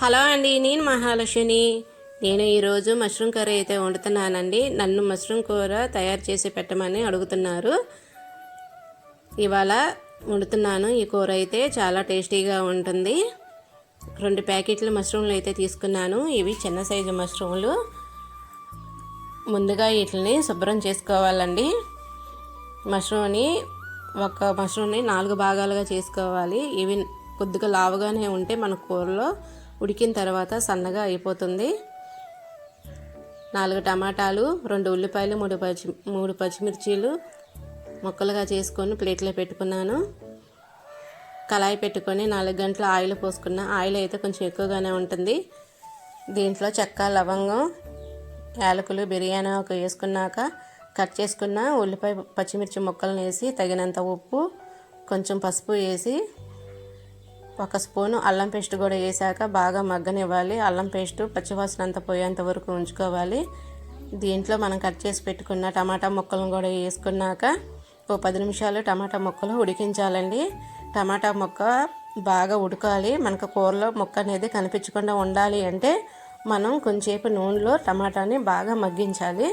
Hello అండి నేను మహాలక్ష్మిని. నేను ఈరోజు మష్రూమ్ కర్రీ అయితే వండుతున్నానండి. నన్ను మష్రూమ్ కూర తయారు చేసి పెట్టమని అడుగుతున్నారు. ఇవాళ వండుతున్నాను. ఈ కూర అయితే చాలా టేస్టీగా ఉంటుంది. రెండు ప్యాకెట్లు మష్రూమ్లు అయితే తీసుకున్నాను. ఇవి చిన్న సైజు మష్రూమ్లు. ముందుగా వీటిని శుభ్రం చేసుకోవాలండి. మష్రూమ్ని ఒక మష్రూమ్ని నాలుగు భాగాలుగా చేసుకోవాలి. ఇవి కొద్దిగా లావుగానే ఉంటే మన కూరలో ఉడికిన తర్వాత సన్నగా అయిపోతుంది. నాలుగు టమాటాలు రెండు ఉల్లిపాయలు మూడు పచ్చి మూడు పచ్చిమిర్చీలు ముక్కలుగా చేసుకొని ప్లేట్లో పెట్టుకున్నాను. కళాయి పెట్టుకొని నాలుగు గంటల ఆయిల్ పోసుకున్న ఆయిల్ అయితే కొంచెం ఎక్కువగానే ఉంటుంది. దీంట్లో చెక్క లవంగం యాలకులు బిర్యానీ ఒక వేసుకున్నాక కట్ చేసుకున్న ఉల్లిపాయ పచ్చిమిర్చి ముక్కలను వేసి తగినంత ఉప్పు కొంచెం పసుపు వేసి ఒక స్పూను అల్లం పేస్ట్ కూడా వేసాక బాగా మగ్గనివ్వాలి. అల్లం పేస్ట్ పచ్చివాసన అంతా పోయేంత వరకు ఉంచుకోవాలి. దీంట్లో మనం కట్ చేసి పెట్టుకున్న టమాటా ముక్కలను కూడా వేసుకున్నాక ఓ పది నిమిషాలు టమాటా ముక్కలు ఉడికించాలండి. టమాటా ముక్క బాగా ఉడకాలి. మనకు కూరలో ముక్క అనేది కనిపించకుండా ఉండాలి అంటే మనం కొంచెంసేపు నూనెలో టమాటాని బాగా మగ్గించాలి.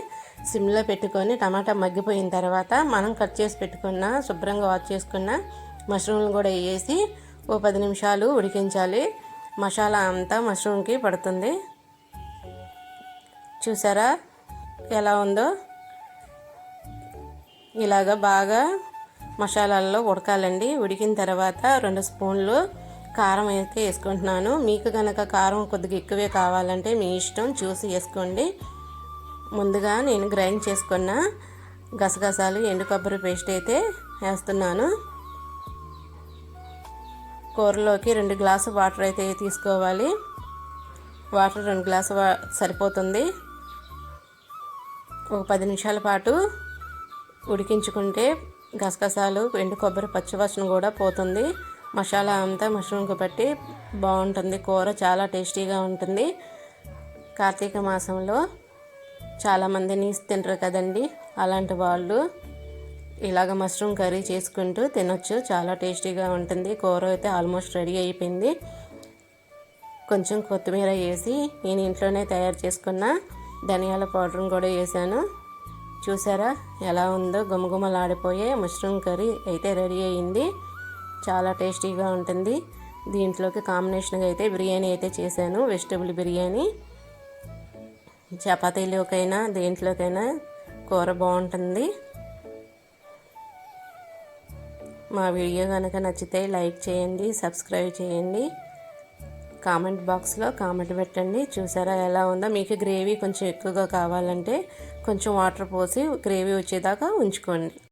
సిమ్లో పెట్టుకొని టమాటా మగ్గిపోయిన తర్వాత మనం కట్ చేసి పెట్టుకున్న శుభ్రంగా వాష్ చేసుకున్న మష్రూమ్లు కూడా వేసి ఓ పది నిమిషాలు ఉడికించాలి. మసాలా అంతా మష్రూమ్కి పడుతుంది. చూసారా ఎలా ఉందో? ఇలాగ బాగా మసాలాల్లో ఉడకాలండి. ఉడికిన తర్వాత రెండు స్పూన్లు కారం అయితే వేసుకుంటున్నాను. మీకు కనుక కారం కొద్దిగా ఎక్కువే కావాలంటే మీ ఇష్టం చూసి వేసుకోండి. ముందుగా నేను గ్రైండ్ చేసుకున్న గసగసాలు ఎండు కొబ్బరి పేస్ట్ అయితే వేస్తున్నాను. కూరలోకి రెండు గ్లాసు వాటర్ అయితే తీసుకోవాలి. వాటర్ రెండు గ్లాసు సరిపోతుంది. ఒక పది నిమిషాల పాటు ఉడికించుకుంటే గసగసాలు ఎండు కొబ్బరి పచ్చివాసన కూడా పోతుంది. మసాలా అంతా మష్రూమ్కి పట్టి బాగుంటుంది. కూర చాలా టేస్టీగా ఉంటుంది. కార్తీక మాసంలో చాలామంది నీసు తింటారు కదండి. అలాంటి వాళ్ళు ఇలాగ మష్రూమ్ కర్రీ చేసుకుంటూ తినొచ్చు. చాలా టేస్టీగా ఉంటుంది. కూర అయితే ఆల్మోస్ట్ రెడీ అయిపోయింది. కొంచెం కొత్తిమీర వేసి నేను ఇంట్లోనే తయారు చేసుకున్న ధనియాల పౌడర్ని కూడా వేసాను. చూసారా ఎలా ఉందో? గుమగుమలాడిపోయే మష్రూమ్ కర్రీ అయితే రెడీ అయింది. చాలా టేస్టీగా ఉంటుంది. దీంట్లోకి కాంబినేషన్గా అయితే బిర్యానీ అయితే చేశాను. వెజిటబుల్ బిర్యానీ. చపాతీలోకైనా దేంట్లోకైనా కూర బాగుంటుంది. మా వీడియో కనుక నచ్చితే లైక్ చేయండి సబ్స్క్రైబ్ చేయండి. కామెంట్ బాక్స్లో కామెంట్ పెట్టండి. చూసారా ఎలా ఉందో? మీకు గ్రేవీ కొంచెం ఎక్కువగా కావాలంటే కొంచెం వాటర్ పోసి గ్రేవీ వచ్చేదాకా ఉంచుకోండి.